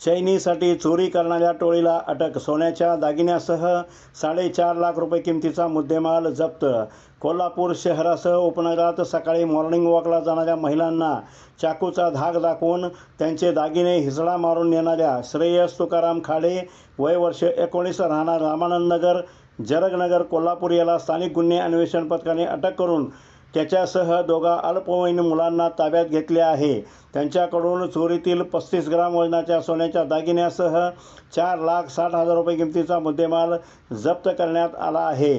चैनीसाठी चोरी करणाऱ्या टोळीला अटक सोन्याच्या दागिन्यासह साडेचार लाख रुपये किमतीचा मुद्देमाल जप्त. कोल्हापूर शहरासह उपनगरात सकाळी मॉर्निंग वॉकला जाणाऱ्या महिलांना चाकूचा धाक दाखवून त्यांचे दागिने हिसडा मारून नेणाऱ्या श्रेयस तुकाराम खाडे वय वर्ष एकोणीस राहणार रामानंद नगर जरगनगर कोल्हापूर याला स्थानिक गुन्हे अन्वेषण पथकाने अटक करून त्याच्यासह दोघा अल्पवयीन मुलांना ताब्यात घेतले आहे. त्यांच्याकडून चोरीतील पस्तीस ग्राम वजनाच्या सोन्याच्या दागिन्यासह चार लाख साठ हजार रुपये किमतीचा मुद्देमाल जप्त करण्यात आला आहे.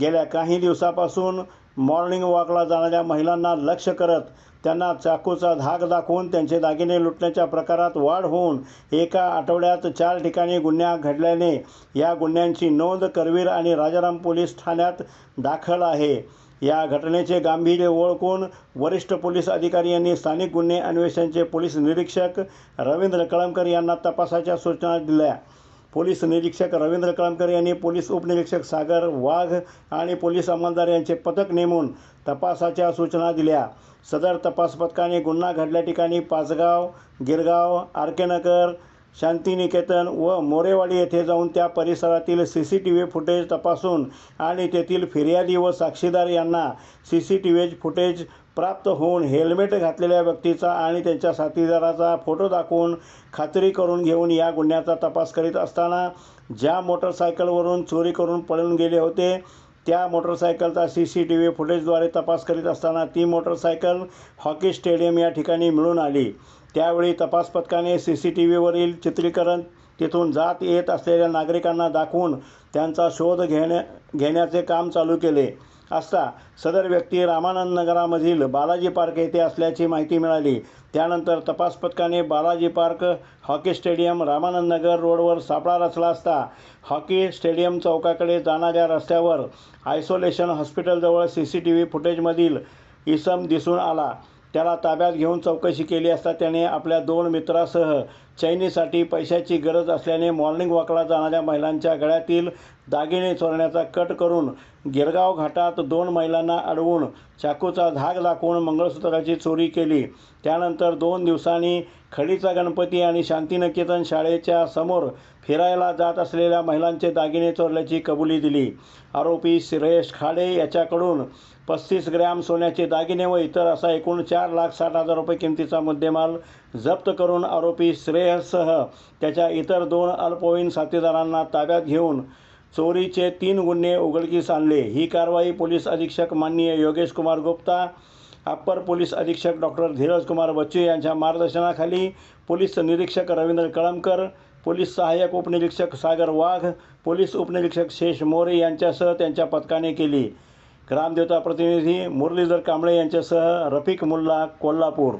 गेल्या काही दिवसापासून मॉर्निंग वॉकला जाणाऱ्या महिलांना लक्ष करत त्यांना चाकूचा धाक दाखवून त्यांचे दागिने लुटण्याच्या प्रकारात वाढ होऊन एका आठवड्यात चार ठिकाणी गुन्ह्या घडल्याने या गुन्ह्यांची नोंद करवीर आणि राजाराम पोलीस ठाण्यात दाखल आहे. या घटनेचे गांभीर्य ओळखून वरिष्ठ पोलीस अधिकारी यांनी स्थानिक गुन्हे अन्वेषणचे पोलीस निरीक्षक रवींद्र कळमकर यांना तपासाच्या सूचना दिल्या. पोलीस निरीक्षक रवींद्र कळमकर यांनी पोलीस उपनिरीक्षक सागर वाघ आणि पोलीस अंमलदार यांचे पथक नेमून तपासाच्या सूचना दिल्या. सदर तपास पथकाने गुन्हा घडल्या ठिकाणी पाचगाव गिरगाव आरकेनगर शांतिनिकेतन व मोरेवाडी येथे जाऊन त्या परिसरातील C C T V footage तपासून आणि तेथील फिर्यादी व साक्षीदार यांना C C T V footage प्राप्त होऊन हेल्मेट घातलेल्या व्यक्तीचा आणि त्यांच्या साथीदाराचा फोटो दाखवून खात्री करून घेऊन या गुन्ह्याचा तपास करीत असताना ज्या मोटरसायकलवरून चोरी करून पळून गेले होते त्या मोटरसायकलचा सी सी टी व्ही फुटेजद्वारे तपास करीत असताना ती मोटरसायकल हॉकी स्टेडियम या ठिकाणी मिळून आली. त्यावेळी तपास पथकाने सी सी टी व्हीवरील चित्रीकरण तिथून जात येत असलेल्या नागरिकांना दाखवून त्यांचा शोध घेण्या घेण्याचे काम चालू केले. असता सदर व्यक्ती रामानंद नगरामधील बालाजी पार्क येथे असल्याची माहिती मिळाली. त्यानंतर तपास पथकाने Balaji park hockey stadium Ramanand Nagar रोडवर सापळा रचला असता हॉकी स्टेडियम चौकाकडे जाणाऱ्या रस्त्यावर आयसोलेशन हॉस्पिटलजवळ सी सी टी व्ही फुटेजमधील इसम दिसून आला. त्याला ताब्यात घेऊन चौकशी केली असता त्याने आपल्या दोन मित्रासह चैनीसाठी पैशाची गरज असल्याने मॉर्निंग वॉकला जाणाऱ्या महिलांच्या गळ्यातील दागिने चोरण्याचा कट करून गिरगाव घाटात दोन महिलांना अडवून चाकूचा धाग दाखवून मंगळसूत्राची चोरी केली. त्यानंतर दोन दिवसांनी खडीचा गणपती आणि शांतिनिकेतन शाळेच्या समोर फिरायला जात असलेल्या महिलांचे दागिने चोरल्याची कबुली दिली. आरोपी श्रेयश खाडे याच्याकडून पस्तीस ग्रॅम सोन्याचे दागिने व इतर असा एकूण चार लाख साठ हजार रुपये किमतीचा मुद्देमाल जप्त करून आरोपी श्रेय श्रेयससह त्याच्या इतर दोन अल्पवयीन साथीदारांना ताब्यात घेऊन चोरीचे तीन गुन्हे उघडकीस आणले. ही कारवाई पोलीस अधीक्षक माननीय योगेश कुमार गुप्ता अप्पर पोलीस अधीक्षक डॉक्टर धीरज कुमार बच्चू यांच्या मार्गदर्शनाखाली पोलीस निरीक्षक रवींद्र कळमकर पोलीस सहाय्यक उपनिरीक्षक सागर वाघ पोलीस उपनिरीक्षक शेष मोरे यांच्यासह त्यांच्या पथकाने केली. ग्रामदेवता प्रतिनिधी मुरलीधर कांबळे यांच्यासह रफिक मुल्ला कोल्हापूर.